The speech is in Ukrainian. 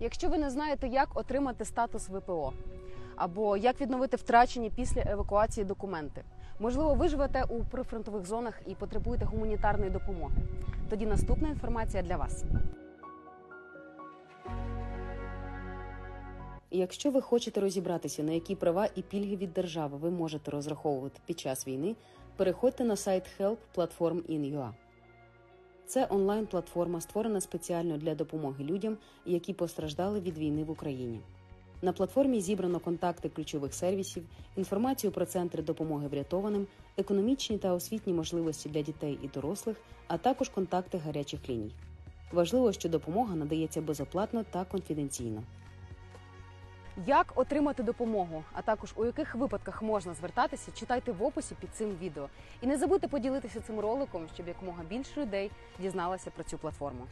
Якщо ви не знаєте, як отримати статус ВПО або як відновити втрачені після евакуації документи, можливо, ви живете у прифронтових зонах і потребуєте гуманітарної допомоги. Тоді наступна інформація для вас. Якщо ви хочете розібратися, на які права і пільги від держави ви можете розраховувати під час війни, переходьте на сайт Help Platform in.ua. Це онлайн-платформа, створена спеціально для допомоги людям, які постраждали від війни в Україні. На платформі зібрано контакти ключових сервісів, інформацію про центри допомоги врятованим, економічні та освітні можливості для дітей і дорослих, а також контакти гарячих ліній. Важливо, що допомога надається безоплатно та конфіденційно. Як отримати допомогу, а також у яких випадках можна звертатися, читайте в описі під цим відео. І не забудьте поділитися цим роликом, щоб якомога більше людей дізналося про цю платформу.